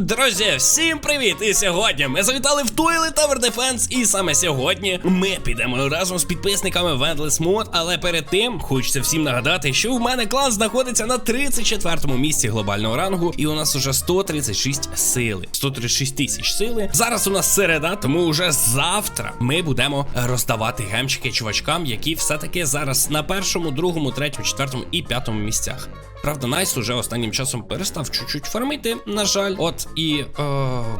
Друзі, всім привіт! І сьогодні ми завітали в Toilet Tower Defense І саме сьогодні ми підемо разом з підписниками в Endless Mod Але перед тим хочеться всім нагадати, що в мене клан знаходиться на 34-му місці глобального рангу, і у нас уже 136 сили, 136 тисяч сили. Зараз у нас середа, тому вже завтра ми будемо роздавати гемчики чувачкам, які все-таки зараз на першому, другому, третьому, четвертому і п'ятому місцях. Правда, Найс уже останнім часом перестав чуть-чуть фармити, на жаль. От і е,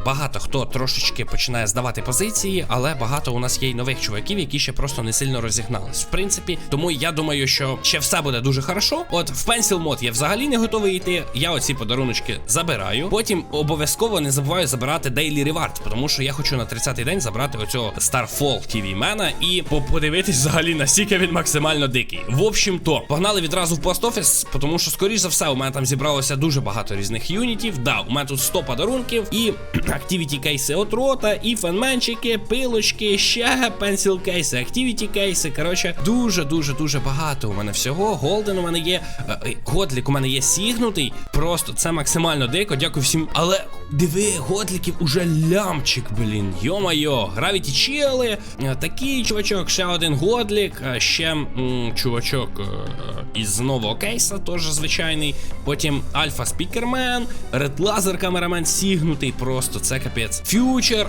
багато хто трошечки починає здавати позиції, але багато у нас є й нових чуваків, які ще просто не сильно розігнались. В принципі, тому я думаю, що ще все буде дуже хорошо. От в Pencil мод я взагалі не готовий йти. Я оці подаруночки забираю. Потім обов'язково не забуваю забирати Daily Reward, тому що я хочу на 30-й день забрати оцього Starfall TV мена і по- подивитись взагалі наскільки він максимально дикий. В общем то, погнали відразу в пост офіс, тому що скоріш за все, у мене там зібралося дуже багато різних юнітів. Да, у мене тут 100 подарунків і активіті кейси от рота, і фенменчики, пилочки, ще пенсіл кейси, активіті кейси. Коротше, дуже, дуже, багато у мене всього. Голден у мене є. е, е, Годлік у мене є сігнутий. Просто це максимально дико. Дякую всім. Але диви, годліків уже лямчик, блін. Йо-майо, гравіті чіли. Такий чувачок, ще один годлік, е, ще м, чувачок із нового кейса, теж звичайний. Потім Альфа Спікермен, Ред Лазер камерамен сігнутий, просто це капець. Фьючер,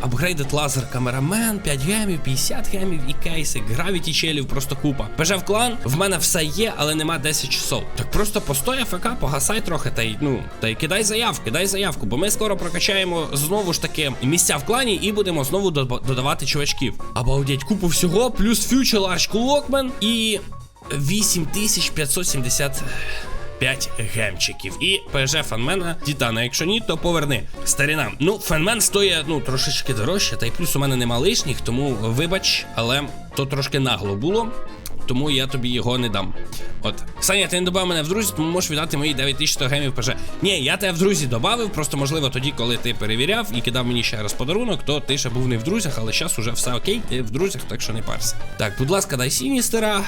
апгрейдед лазер камерамен, 5 гемів, 50 гемів і кейси, гравіті челів, просто купа. ПЖ клан, в мене все є, але нема 10 часов. Так просто постой АФК, погасай трохи, та й ну, та й кидай заявку, кидай заявку, бо ми скоро прокачаємо знову ж таки місця в клані і будемо знову додавати чувачків. Обалдеть, купу всього, плюс фьючер Ларч Клокмен і 8570 5 гемчиків. І ПЖ фанмена Титана. Якщо ні, то поверни. Старіна. Ну, фанмен стоїть ну трошечки дорожче, та й плюс у мене нема лишніх, тому вибач, але то трошки нагло було. Тому я тобі його не дам. От. Саня, ти не додав мене в друзі, тому можеш віддати мої 9100 гемів ПЖ. Ні, я тебе в друзі додав, просто можливо тоді, коли ти перевіряв і кидав мені ще раз подарунок, то ти ще був не в друзях, але зараз уже все окей, ти в друзях, так що не парся. Так, будь ласка, дай сіністера.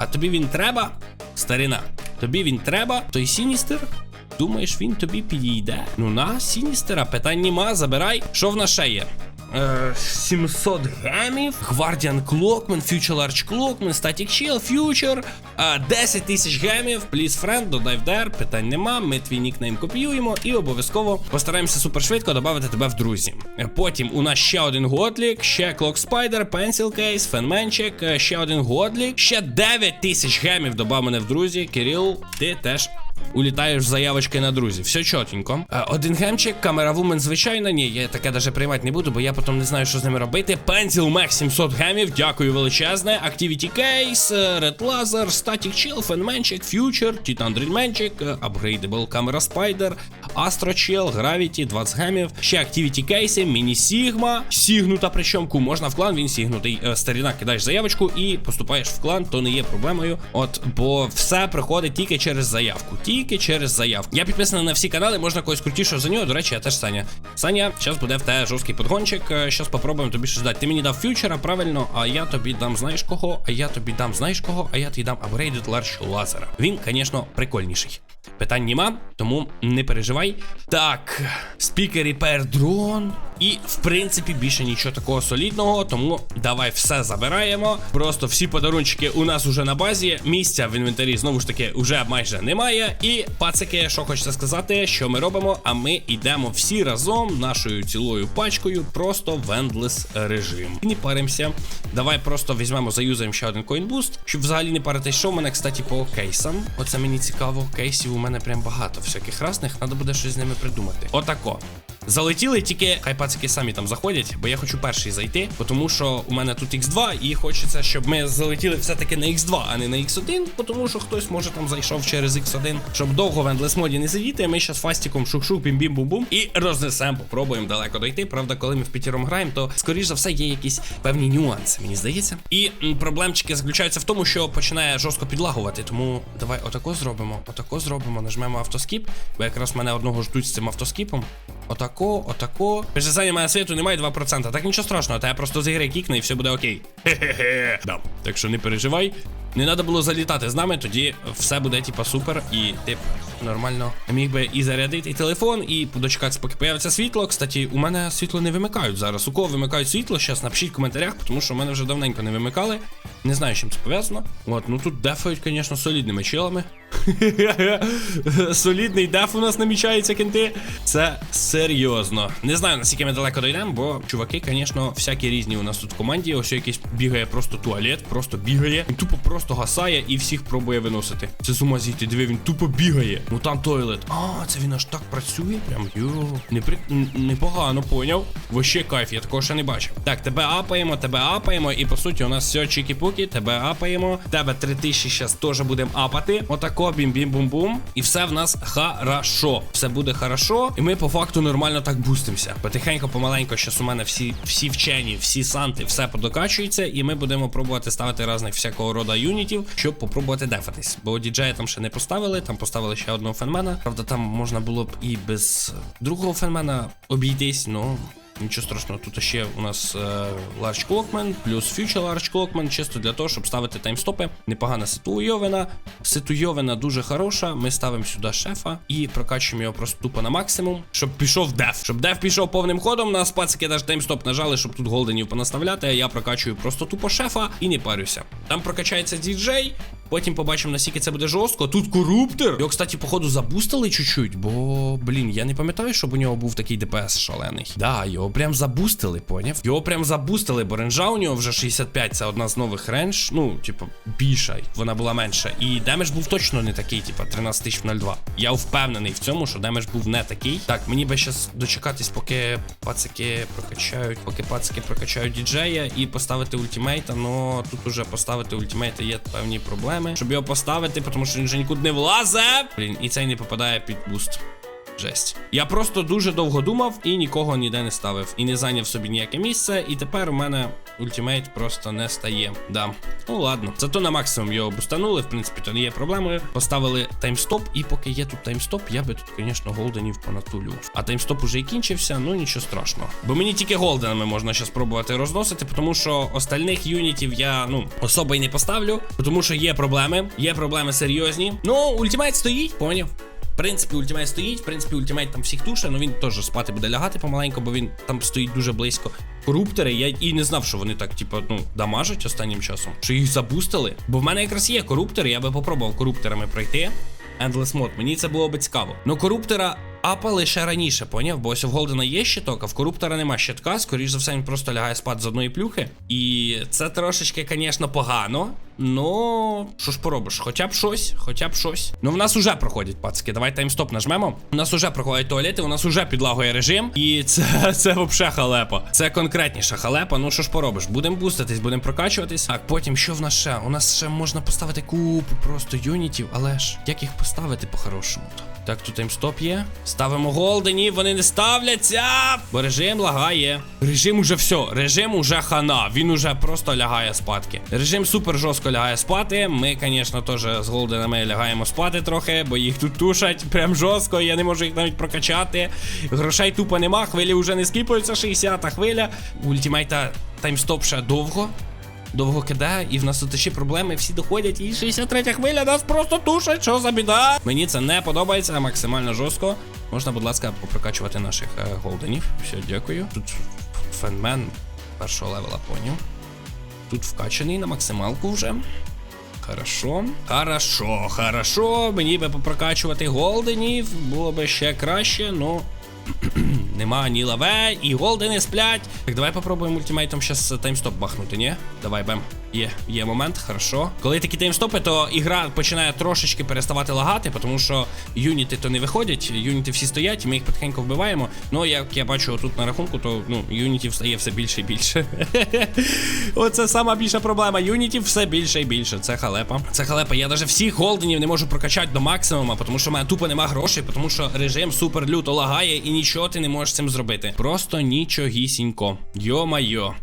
А тобі він треба? Старина. Тобі він треба? Той Сіністер? Думаєш, він тобі підійде? Ну на, Сіністера, питань нема, забирай. Що в нас ще є? Е, 700 гемів, Гвардіан Клокмен, Future Large Клокмен, Static Shield, Future, е, 10 тисяч гемів, Please friend, додай в DR, питань нема, ми твій нікнейм копіюємо і обов'язково постараємося супершвидко додати тебе в друзі. Потім у нас ще один годлік, ще Clock Spider, Pencil Case, Фенменчик, ще один годлік, ще 9 тисяч гемів додав мене в друзі. Кирил, ти теж Улітаєш заявочки на друзів. Все чотенько. Е, Один гемчик, камера вумен, звичайно, ні, я таке даже приймати не буду, бо я потім не знаю, що з ними робити. Пензіл Мех 700 гемів, дякую величезне. Activity Case, е, Red Laser, Static Chill, Фенменчик, Future, Titan Drillменчик, е, Upgradable Camera Spider, Astro Chill, Gravity, 20 гемів. Ще Activity кейси, Міні Сігма, сігнута причомку. Можна в клан, він сігнутий. Старіна, кидаєш заявочку і поступаєш в клан, то не є проблемою. От, бо все приходить тільки через заявку. Тільки через заявку. Я підписаний на всі канали, можна когось крутішого за нього. До речі, я теж Саня. Саня, зараз буде в тебе жорсткий подгончик. Зараз попробуємо тобі щось дати. Ти мені дав фьючера, правильно, а я тобі дам знаєш кого, а я тобі дам знаєш кого, а я тобі дам Upgraded Large Laser. Він, звісно, прикольніший. Питань нема, тому не переживай. Так, спікер Repair дрон. І, в принципі, більше нічого такого солідного, тому давай все забираємо. Просто всі подарунчики у нас уже на базі. Місця в інвентарі знову ж таки вже майже немає. І пацики, що хочеться сказати, що ми робимо? А ми йдемо всі разом нашою цілою пачкою, просто в ендлес режим. Не паримося. Давай просто візьмемо, заюзаємо ще один коінбуст, щоб взагалі не паритись. Що в мене, кстати, по кейсам. Оце мені цікаво. Кейсів у мене прям багато всяких разних. Треба буде щось з ними придумати. Отако. Залетіли, тільки хай пацики самі там заходять, бо я хочу перший зайти, тому що у мене тут X2, і хочеться, щоб ми залетіли все-таки на X2, а не на X1, бо тому що хтось може там зайшов через X1, щоб довго в ендлес моді не сидіти. Ми зараз фастіком шук-шук, бім-бім-бум-бум і рознесемо, попробуємо далеко дойти. Правда, коли ми в п'ятіром граємо, то скоріш за все є якісь певні нюанси, мені здається. І проблемчики заключаються в тому, що починає жорстко підлагувати. Тому давай отако зробимо, отако зробимо, нажмемо автоскіп, бо якраз мене одного ждуть з цим автоскіпом. Отако, отако. Перезання мене світу немає 2%. Так нічого страшного, та я просто з ігри кікну і все буде окей. Хе-хе-хе. Да. Так що не переживай. Не треба було залітати з нами, тоді все буде типа супер і ти б нормально міг би і зарядити телефон, і дочекатися, поки появиться світло. Кстати, у мене світло не вимикають зараз. У кого вимикають світло, зараз напишіть в коментарях, тому що у мене вже давненько не вимикали. Не знаю, з чим це пов'язано. От, ну тут дефають, звісно, солідними чилами. Солідний деф у нас намічається, кенти. Це серйозно. Не знаю, наскільки ми далеко дійдемо, бо чуваки, звісно, всякі різні у нас тут в команді. Ось якийсь бігає просто туалет, просто бігає. Тупо просто гасає і всіх пробує виносити. Це з ума зійти, диви, він тупо бігає. Ну там тойлет. А, це він аж так працює. Прям йо. Не при... непогано, поняв. Вообще кайф, я такого ще не бачив. Так, тебе апаємо, тебе апаємо, і по суті у нас все чікі-пукі, тебе апаємо. Тебе 3000 зараз теж будемо апати. Отако, бім-бім-бум-бум. І все в нас хорошо. Все буде хорошо. І ми по факту нормально так бустимося. Потихеньку, помаленько, щас у мене всі, всі вчені, всі санти, все подокачується, і ми будемо пробувати ставити різних всякого рода юнітів, щоб попробувати дефатись. Бо діджея там ще не поставили, там поставили ще одного фенмена. Правда, там можна було б і без другого фенмена обійтись, ну. Нічого страшного, тут ще у нас е, Large Clockman, плюс Future Large Clockman, чисто для того, щоб ставити таймстопи. Непогана ситуйовина. Ситуйовина дуже хороша. Ми ставимо сюди шефа і прокачуємо його просто тупо на максимум, щоб пішов деф. Щоб деф пішов повним ходом. У нас пацики навіть таймстоп нажали, щоб тут голденів понаставляти. А я прокачую просто тупо шефа і не парюся. Там прокачається діджей. Потім побачимо, наскільки це буде жорстко. Тут коруптер. Його, кстати, походу, забустили чуть-чуть, бо, блін, я не пам'ятаю, щоб у нього був такий ДПС шалений. Да, його прям забустили, поняв? Його прям забустили, бо ренжа у нього вже 65, це одна з нових рендж. Ну, типу, більша, вона була менша. І демедж був точно не такий, типу, 13002. Я впевнений в цьому, що демедж був не такий. Так, мені би зараз дочекатись, поки пацики прокачають, поки пацики прокачають діджея і поставити ультимейта. Но тут уже поставити ультимейта є певні проблеми. Щоб його поставити, тому що він вже нікуди не влазе. Блін, і цей не попадає під буст. Жесть. Я просто дуже довго думав і нікого ніде не ставив. І не зайняв собі ніяке місце. І тепер у мене ультимейт просто не стає. Да. Ну ладно. Зато на максимум його бустанули, в принципі, то не є проблемою. Поставили таймстоп, і поки є тут таймстоп, я би тут, звісно, голденів понатулював. А таймстоп уже і кінчився, ну нічого страшного. Бо мені тільки голденами можна зараз пробувати розносити, тому що остальних юнітів я ну особо й не поставлю, тому що є проблеми. Є проблеми серйозні. Ну, ультимейт стоїть, поняв. Принципі, ультимейт стоїть, в принципі, ультимейт там всіх туше, але він теж спати буде лягати помаленько, бо він там стоїть дуже близько. Коруптери, я і не знав, що вони так, типу, ну, дамажать останнім часом. Що їх забустили. Бо в мене якраз є коруптери, я би попробував коруптерами пройти. Endless Mode, мені це було би цікаво. Ну, коруптера апали ще раніше, поняв? Бо ось в Голдена є щиток, а в коруптора нема щитка. Скоріш за все, він просто лягає спати з одної плюхи. І це трошечки, звісно, погано. Ну, що ж поробиш? Хоча б щось, хоча б щось. Ну, в нас уже проходять пацки. Давай таймстоп нажмемо. У нас уже проходять туалети, у нас уже підлагує режим. І це, це взагалі халепа. Це конкретніша халепа. Ну що ж поробиш? Будемо буститись, будемо прокачуватись. Так, потім що в нас ще? У нас ще можна поставити купу просто юнітів, але ж як їх поставити по-хорошому? Так, тут таймстоп є. Ставимо голдені, вони не ставляться. Бо режим лагає. Режим уже все. Режим уже хана. Він уже просто лягає спадки. Режим супер жорстко лягає спати. Ми, звісно, теж з голденами лягаємо спати трохи, бо їх тут тушать прям жорстко. Я не можу їх навіть прокачати. Грошей тупо нема. Хвилі вже не скіпаються. 60-та хвиля. Ультимейта таймстоп ще довго. Довго кидає, і в нас тут ще проблеми, всі доходять, і 63 хвиля нас просто тушать, що за біда. Мені це не подобається, максимально жорстко. Можна, будь ласка, попрокачувати наших е, голденів. Все, дякую. Тут фенмен першого левела поняв. Тут вкачаний на максималку вже. Хорошо. Хорошо, хорошо. Мені би попрокачувати голденів. Було би ще краще, ну. Нема ні лаве, і голдени сплять. Так, давай попробуємо ультимейтом щас таймстоп бахнути, ні? Давай, бем. Є, є момент, хорошо. Коли такі таймстопи, то ігра починає трошечки переставати лагати, тому що юніти то не виходять, юніти всі стоять, ми їх потихеньку вбиваємо. Ну, як я бачу тут на рахунку, то ну, юнітів стає все більше і більше. Оце сама більша проблема. Юнітів все більше і більше. Це халепа. Це халепа. Я навіть всіх голденів не можу прокачати до максимума, тому що в мене тупо нема грошей, тому що режим супер люто лагає і нічого ти не можеш цим зробити. Просто нічогісінько. Йо-майо.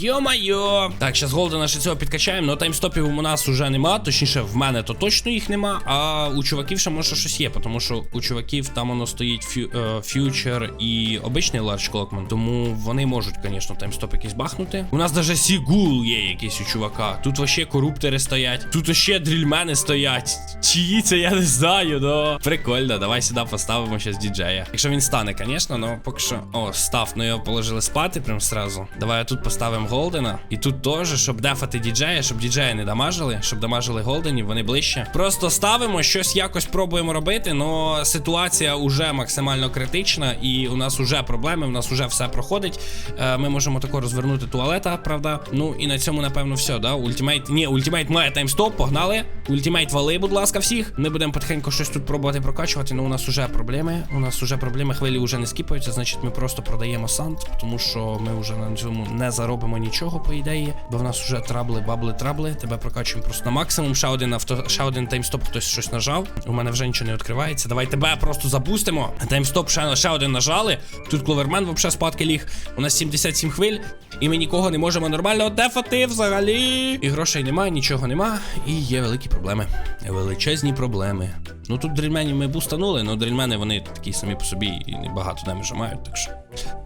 Йо-майо. Так, зараз голдена ще цього підкачаємо, але таймстопів у нас уже нема, точніше, в мене то точно їх нема, а у чуваків ще може щось є, тому що у чуваків там воно стоїть фю, е, фьючер і обичний Large Clockman, тому вони можуть, звісно, таймстоп якийсь бахнути. У нас даже Сігул є якийсь у чувака. Тут вообще коруптери стоять, тут ще дрільмени стоять. Чиї це я не знаю, но прикольно. Давай сюди поставимо щас діджея. Якщо він стане, звісно, но поки що. О, став, ну його положили спати прям сразу. Давай тут поставимо Голдена. І тут теж, щоб дефати діджея, щоб діджея не дамажили, щоб дамажили Голденів, вони ближче. Просто ставимо, щось якось пробуємо робити, но ситуація уже максимально критична, і у нас уже проблеми, у нас уже все проходить. Е, ми можемо тако розвернути туалета, правда. Ну і на цьому, напевно, все, да? Ультимейт. Ні, ультимейт має таймстоп, погнали. Ультимейт вали, будь ласка, всіх. Ми будемо потихеньку щось тут пробувати прокачувати. Ну у нас уже проблеми. У нас уже проблеми, хвилі вже не скіпаються, значить ми просто продаємо сант, тому що ми вже на цьому не заробимо нічого, по ідеї. Бо в нас вже трабли, бабли, трабли. Тебе прокачуємо просто на максимум. Ще один авто, ще один таймстоп, хтось щось нажав. У мене вже нічого не відкривається. Давай тебе просто запустимо. Таймстоп ще, ще один нажали. Тут кловермен взагалі спадки ліг. У нас 77 хвиль, і ми нікого не можемо нормально дефати взагалі. І грошей немає, нічого нема. І є великі проблеми. Величезні проблеми. Ну тут дрельменів ми бустанули, але дрельмени вони такі самі по собі і багато демеджа мають, так що.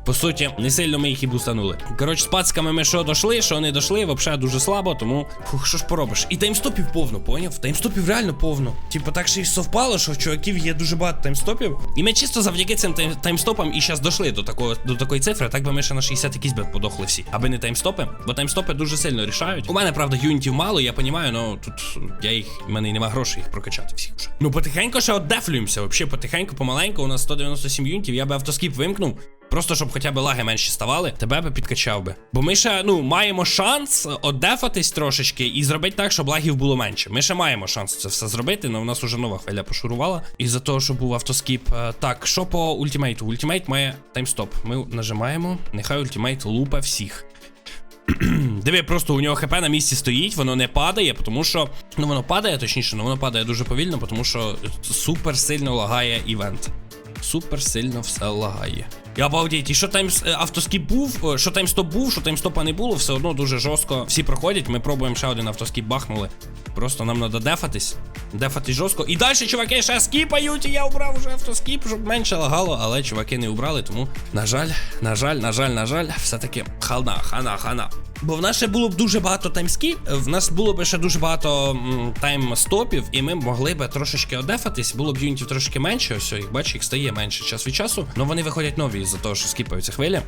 По суті, не сильно ми їх і бустанули. Коротше, з пацками ми що дошли, що не дошли, взагалі дуже слабо, тому фух, що ж поробиш. І таймстопів повно, поняв? Таймстопів реально повно. Типу, так ще й совпало, що в чуваків є дуже багато таймстопів. І ми чисто завдяки цим тайм- таймстопам і зараз дошли до такого до такої цифри, так би ми ще на 60 якісь би подохли всі. Аби не таймстопи, бо таймстопи дуже сильно рішають. У мене, правда, юнітів мало, я розумію, але тут я їх, в мене і нема грошей їх прокачати всіх вже. Ну потихеньку ще отдефлюємося. Взагалі, потихеньку, помаленьку, у нас 197 юнітів, я би автоскіп вимкнув. Просто щоб хоча б лаги менші ставали, тебе би підкачав би. Бо ми ще ну маємо шанс оддефатись трошечки і зробити так, щоб лагів було менше. Ми ще маємо шанс це все зробити, але в нас уже нова хвиля пошурувала. І за того, що був автоскіп. Е, Так, що по ультимейту? Ультимейт має таймстоп. Ми нажимаємо. Нехай ультимейт лупе всіх. Диви, просто у нього хп на місці стоїть, воно не падає, тому що. Ну воно падає, точніше, але воно падає дуже повільно, тому що супер сильно лагає івент. Супер сильно все лагає. Я обалдіть, і що таймс автоскіп був, е, що таймстоп був, що таймстопа не було, все одно дуже жорстко. Всі проходять. Ми пробуємо ще один автоскіп бахнули. Просто нам треба дефатись. Дефатись жорстко. І далі чуваки ще скіпають, і я обрав вже автоскіп, щоб менше лагало, але чуваки не убрали, тому, на жаль, на жаль, на жаль, на жаль, все-таки хана, хана, хана. Бо в нас ще було б дуже багато таймскіп, в нас було б ще дуже багато таймстопів, і ми могли б трошечки одефатись, було б юнітів трошки менше, ось їх бачиш, їх стає менше час від часу, але вони виходять нові з-за того, що скіпаються хвилі.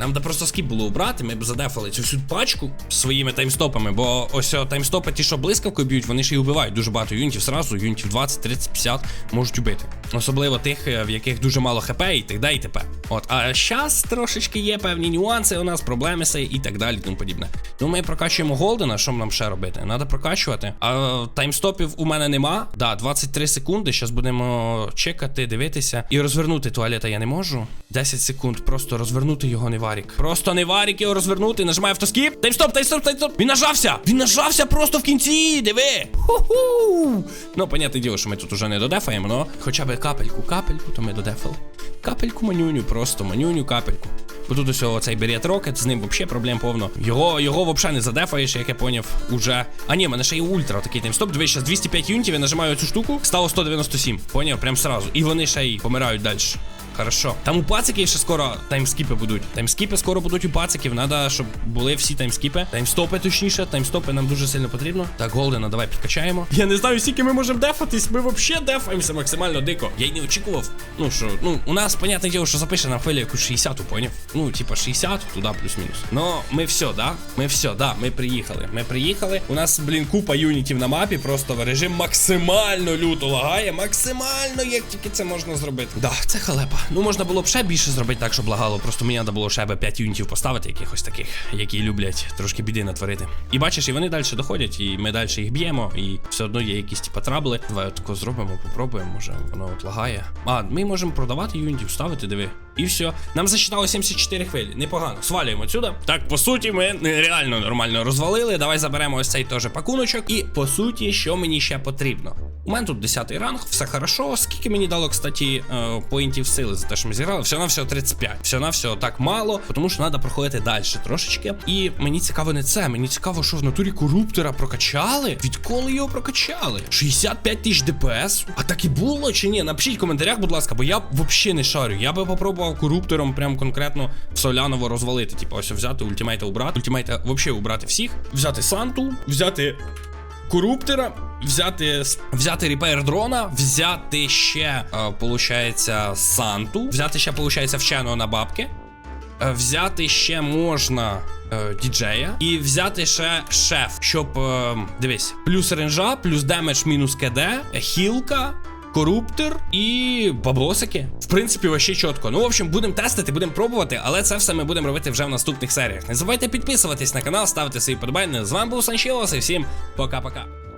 Нам би просто скіп було убрати, ми б задефали цю всю пачку своїми таймстопами, бо ось таймстопи, ті, що блискавкою б'ють, вони ж і вбивають дуже багато юнітів зразу, юнітів 20, 30, 50 можуть убити. Особливо тих, е, в яких дуже мало хп і так далі і т.п. От, а зараз трошечки є певні нюанси у нас, проблеми сей і так далі, тому подібне. Ну ми прокачуємо Голдена, що нам ще робити? Надо прокачувати. А таймстопів у мене нема. Да, 23 секунди. Зараз будемо чекати, дивитися. І розвернути туалета я не можу. 10 секунд, просто розвернути його не варік. Просто не варік його розвернути. Нажимаю автоскіп. Таймстоп, таймстоп, таймстоп. Він нажався! Він нажався просто в кінці. Диви. Ху-ху. Ну, понятне діло, що ми тут уже не додефаємо, но хоча б капельку, капельку, то ми додефали. Капельку манюню, просто манюню, капельку. Бо тут ось цей берет рокет, з ним взагалі проблем повно. Його його взагалі не задефаєш, як я поняв, уже. А ні, в мене ще є ультра такий таймстоп. Дивись, зараз 205 юнітів, я нажимаю цю штуку, стало 197. Поняв, прям сразу. І вони ще й помирають далі. Хорошо. Там у пациків ще скоро таймскіпи будуть. Таймскіпи скоро будуть у пациків. Надо, щоб були всі таймскіпи. Таймстопи, точніше. Таймстопи нам дуже сильно потрібно. Так, Голдена, давай підкачаємо. Я не знаю, скільки ми можемо дефатись. Ми взагалі дефаємося максимально дико. Я й не очікував. Ну що, ну, у нас, понятне діло, що запише на хвилі якусь 60, поняв? Ну, типа 60, туди плюс-мінус. Но ми все, да? Ми все, да, ми приїхали. Ми приїхали. У нас, блін, купа юнітів на мапі, просто режим максимально люто лагає. Максимально, як тільки це можна зробити. Да, це халепа. Ну, можна було б ще більше зробити так, щоб лагало. Просто мені треба було ще б 5 юнітів поставити, якихось таких, які люблять трошки біди натворити. І бачиш, і вони далі доходять, і ми далі їх б'ємо, і все одно є якісь типа трабли. Давай отако зробимо, попробуємо, може воно от лагає. А, ми можемо продавати юнітів, ставити, диви. І все. Нам засчитало 74 хвилі. Непогано. Свалюємо отсюда. Так, по суті, ми реально нормально розвалили. Давай заберемо ось цей теж пакуночок. І по суті, що мені ще потрібно. У мене тут 10 ранг, все хорошо. Скільки мені дало, кстати, е, поінтів сили за те, що ми зіграли? Все на все 35. Все на все так мало, тому що треба проходити далі трошечки. І мені цікаво не це. Мені цікаво, що в натурі коруптора прокачали. Відколи його прокачали? 65 тисяч ДПС. А так і було чи ні? Напишіть в коментарях, будь ласка, бо я взагалі не шарю. Я би попробував коруптором прям конкретно Соляново розвалити. Типу, ось взяти ультимейта убрати. Ультимейта взагалі убрати всіх. Взяти Санту, взяти коруптера, взяти взяти репейр дрона, взяти ще, е, получається, Санту, взяти ще, получається, вченого на бабки. Е, Взяти ще можна е, діджея і взяти ще шеф, щоб е, дивись, плюс ренжа, плюс демедж, мінус КД, хілка. Коруптор і баблосики. В принципі, вообще чітко. Ну, в общем, будемо тестити, будемо пробувати, але це все ми будемо робити вже в наступних серіях. Не забувайте підписуватись на канал, ставити свої подобання. З вами був Санчілос і всім пока-пока.